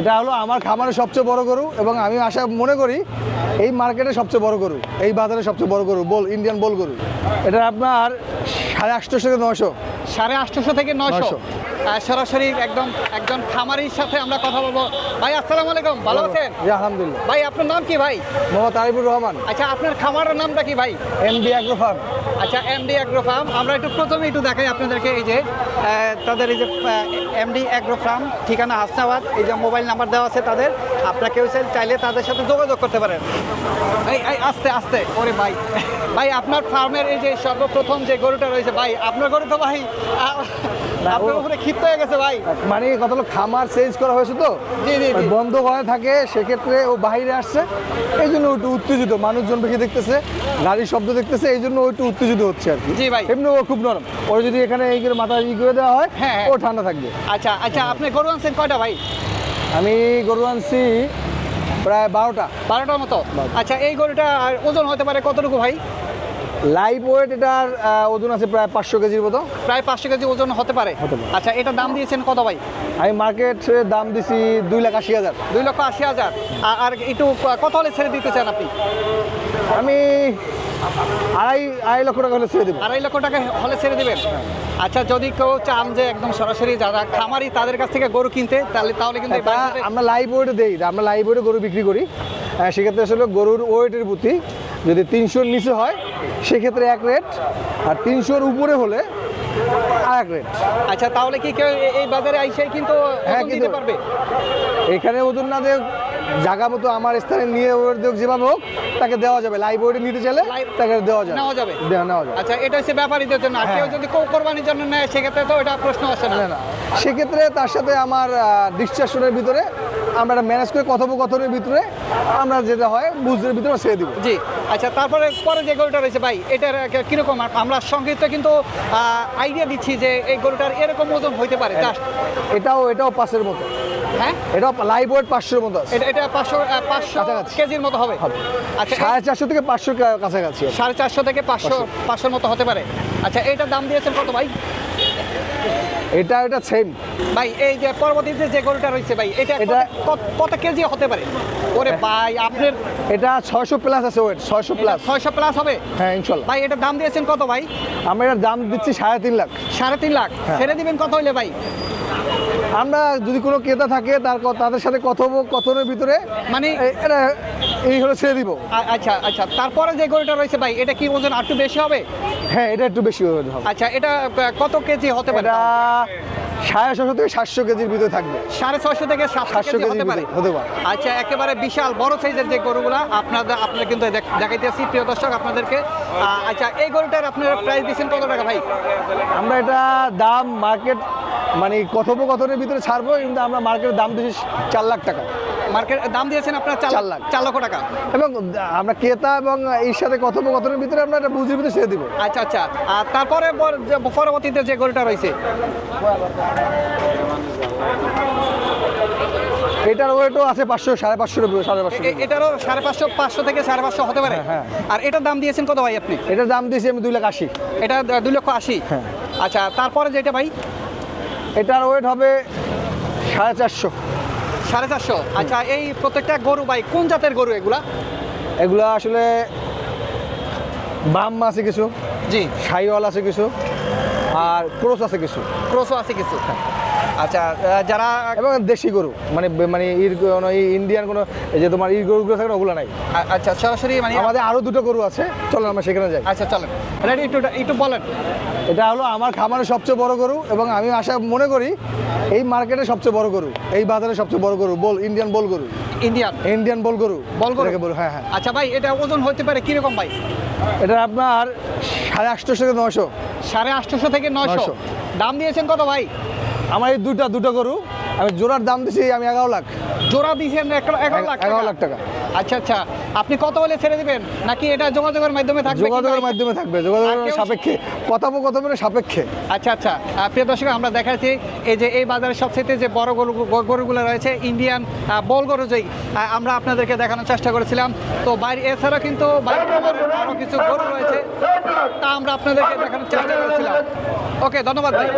এটা হলো আমার খামারের সবচেয়ে বড় গরু এবং আমি আশা মনে করি এই মার্কেটে সবচেয়ে বড় গরু, এই বাজারে সবচেয়ে বড় গরু, বল ইন্ডিয়ান বল গরু। এটা আপনার সাড়ে আটশো থেকে নশো সাড়ে আটশোশো থেকে নয়শো। সরাসরি একদম একজন খামারির সাথে আমরা কথা বলব। ভাই আসসালামু আলাইকুম। ভালো আছেন? আলহামদুলিল্লাহ। ভাই আপনার নাম কি ভাই? মোহাম্মদ আরিফুর রহমান। আচ্ছা আপনার খামারের নামটা কি ভাই? এম অ্যাগ্রো ফার্ম আচ্ছা এমডি অ্যাগ্রো ফার্ম আমরা একটু প্রথমে একটু দেখাই আপনাদেরকে এই যে তাদের এই যে এমডি অ্যাগ্রো ফার্ম ঠিকানা হাসনাবাদ। এই যে মোবাইল নাম্বার দেওয়া আছে তাদের। আপনারা কেউ চাই- চাইলে তাদের সাথে যোগাযোগ করতে পারেন। এই আস্তে আস্তে। ওরে ভাই। ভাই আপনার ফার্মের এই যে সর্বপ্রথম যে গরুটা রয়েছে ভাই। আপনার গরু তো ভাই আপনার উপরে ক্ষিপ্ত হয়ে গেছে ভাই। মানে কত হলো খামার চেঞ্জ করা হয়েছে তো? জি, জি, জি। বন্ধ করা থাকে সেক্ষেত্রে ও বাইরে আসছে। এই জন্য একটু উত্তেজিত। মানুষজন বেশি দেখতেছে গাড়ির শব্দ দেখতেছে এই জন্য একটু উত্তেজিত হচ্ছে আর কি। জি ভাই। এমনি ও খুব নরম। ওর যদি এখানে এই করে মাথা ই করে দেওয়া হয় হ্যাঁ, হ্যাঁ। ও ঠান্ডা থাকবে। আচ্ছা আচ্ছা আপনি গরু আনছেন কয়টা ভাই? আমি গরু আনছি প্রায় বারোটা। বারোটার মতো। আচ্ছা এই গরুটা ওজন হতে পারে কতটুকু ভাই? লাইভ ওয়েট এটার ওজন আছে প্রায় পাঁচশো কেজির মতো। প্রায় পাঁচশো কেজি ওজন হতে পারে। হতে পারে। আচ্ছা এটা দাম দিয়েছেন কত ভাই? আমি মার্কেট দাম দিছি দুই লাখ আশি হাজার। দুই লক্ষ আশি হাজার। আর- একটু কত হলে ছেড়ে দিতে চান আপনি? আমি আড়াই আড়াই লক্ষ টাকা হলে ছেড়ে দেবো। আড়াই লক্ষ টাকা হলে ছেড়ে দিবেন? আচ্ছা যদি কেউ চান যে একদম সরাসরি যারা খামারি তাদের কাছ থেকে গরু কিনতে তাহলে তাহলে কিন্তু আমরা লাইভ ওয়েটে দেই আমরা লাইভ ওয়েটে গরু বিক্রি করি। সেক্ষেত্রে আসলে গরুর ওয়েটের প্রতি যদি তিনশোর নিচে হয় সেক্ষেত্রে এক রেট আর তিনশোর উপরে হলে আর এক রেট। আচ্ছা তাহলে কি কেউ এই বাজারে আইসে কিন্তু হ্যাঁ, কিন্তু- পারবে? এখানে ওজন না দেখ জায়গা মতো আমার স্থানে নিয়ে ওয়েট দেখ যেভাবে হোক তাকে দেওয়া যাবে। লাইভ ওয়েটে নিতে চাইলে তাকে দেওয়া যাবে। নেওয়া যাবে? দেওয়া নেওয়া যাবে। আচ্ছা এটা হচ্ছে ব্যাপারীদের জন্য। আর হ্যাঁ। কেউ যদি কোরবানির জন্য নেয় সেক্ষেত্রে তো এটা প্রশ্ন আসে না। না সেক্ষেত্রে তার সাথে আমার ডিসকাশনের ভিতরে আমরা একটা ম্যানেজ করে কথোপকথনের ভিতরে আমরা যেটা হয় বুঝদের ভিতরে ছেড়ে দিব। জি আচ্ছা তারপরে পরে যে গরুটা রয়েছে ভাই এটার কীরকম? আমরা সংক্ষিপ্ত কিন্তু আইডিয়া দিচ্ছি যে এই গরুটার এরকম ওজন হইতে পারে জাস্ট এটাও এটাও পাঁচের মতো। হ্যাঁ? এটাও লাইভ ওয়েট পাঁচশোর মতো আছে। এটা এটা পাঁচশো পাঁচশো। কেজির মতো হবে। আচ্ছা সাড়ে চারশো থেকে পাঁচশো কাছাকাছি সাড়ে চারশো থেকে পাঁচশো পাঁচশোর মতো হতে পারে। আচ্ছা এইটার দাম দিয়েছেন কত ভাই? এটা এটা সেম ভাই এই যে পরবর্তীতে যে গরুটা রয়েছে ভাই এটা এটা- কত- কেজি হতে পারে? ওরে ভাই আপনার এটা ছয়শো প্লাস আছে ওয়েট ছয়শো প্লাস ছয়শো প্লাস হবে? হ্যাঁ ইনশাল্লাহ। ভাই এটার দাম দিয়েছেন কত ভাই? আমরা এটার দাম দিচ্ছি সাড়ে তিন লাখ। সাড়ে তিন লাখ। হ্যাঁ। ছেড়ে দিবেন কত হইলে ভাই? আমরা যদি কোনো ক্রেতা থাকে তার তাদের সাথে কথোপকথনের ভিতরে। মানে এটা এই হলো ছেড়ে দিব। আচ্ছা আচ্ছা। তারপরে যে গরুটা রয়েছে ভাই এটা কি ওজন আর একটু বেশি হবে? হ্যাঁ এটা একটু বেশি হবে আচ্ছা এটা কত কেজি হতে পারে সাড়ে ছশো থেকে সাতশো কেজির ভিতরে থাকবে। সাড়ে ছয়শো থেকে সাতশো কেজি হতে পারে? হতে পারে। আচ্ছা একেবারে বিশাল বড় সাইজের যে গরুগুলা আপনাদের আপনারা কিন্তু দেখ- দেখাইতেছি প্রিয় দর্শক আপনাদেরকে। আচ্ছা এই গরুটার আপনারা প্রাইস দিচ্ছেন কত টাকা ভাই? আমরা এটা দাম মার্কেট মানে কথোপকথনের ভিতরে ছাড়বো কিন্তু আমরা মার্কেটের দাম দিচ্ছি চার লাখ টাকা। মার্কেট দাম দিয়েছেন আপনার চার লাখ। চার লক্ষ টাকা। এবং আমরা ক্রেতা এবং এর সাথে কথোপকথনের ভিতরে আমরা এটা বুঝির ভিতরে ছেড়ে দিব। আচ্ছা আচ্ছা। আর তারপরে পরবর্তীতে যে গরুটা রয়েছে? এটার ওয়েটও আছে পাঁচশো সাড়ে পাঁচশোর উপরে, সাড়ে পাঁচশো এটারও সাড়ে পাঁচশো পাঁচশো থেকে সাড়ে পাঁচশো হতে পারে? হ্যাঁ, আর এটার দাম দিয়েছেন কত ভাই আপনি? এটার দাম দিয়েছি আমি দুই লাখ আশি। এটা দুই লক্ষ আশি? হ্যাঁ। আচ্ছা তারপরে যেটা ভাই? এটার ওয়েট হবে সাড়ে চারশো। সাড়ে চারশো। আচ্ছা এই প্রত্যেকটা গরু ভাই কোন জাতের গরু এগুলা? এগুলো আসলে বাম আছে কিছু জি। সাইওয়াল আছে কিছু আর ক্রোস আছে কিছু। ক্রোসও আছে কিছু। আচ্ছা যারা এবং দেশি গরু মানে মানে ইর কোনো ইন্ডিয়ান কোনো যে তোমার ইর গরুগুলো থাকে ওগুলো নাই। আচ্ছা সরাসরি মানে আমাদের আরও দুটো গরু আছে চলো আমরা সেখানে যাই। আচ্ছা চলেন। রেডি একটু একটু বলেন। এটা হলো আমার খামারের সবচেয়ে বড় গরু এবং আমি আশা মনে করি এই মার্কেটে সবচেয়ে বড় গরু এই বাজারে সবচেয়ে বড় গরু বল ইন্ডিয়ান বল গরু। ইন্ডিয়ান ইন্ডিয়ান বল গরু। বল গরু? হ্যাঁ হ্যাঁ। আচ্ছা ভাই এটা ওজন হতে পারে কীরকম ভাই? এটা আপনার সাড়ে আটশো থেকে নশো সাড়ে আটশোশো থেকে 900 দাম দিয়েছেন কত ভাই? আমার এই দুটা দুটো গরু আমি জোড়ার দাম দিছি আমি এগারো লাখ। জোড়া দিয়েছেন এগারো লাখ এগারো লাখ টাকা। আচ্ছা আচ্ছা। আপনি কত হলে ছেড়ে দেবেন? নাকি এটা যোগাযোগের মাধ্যমে থাকবে যোগাযোগের মাধ্যমে থাকবে যোগাযোগের সাপেক্ষে কথোপকথনের সাপেক্ষে। আচ্ছা আচ্ছা। প্রিয় দর্শক আমরা দেখাচ্ছি এই যে এই বাজারে সবচেয়ে যে বড় গরু গরুগুলো রয়েছে ইন্ডিয়ান বল গরু যেই আমরা আপনাদেরকে দেখানোর চেষ্টা করেছিলাম। তো বাইরে এছাড়া কিন্তু বাইরে আরও কিছু গরু রয়েছে তা আমরা আপনাদেরকে দেখানোর চেষ্টা করেছিলাম। ওকে ধন্যবাদ ভাই।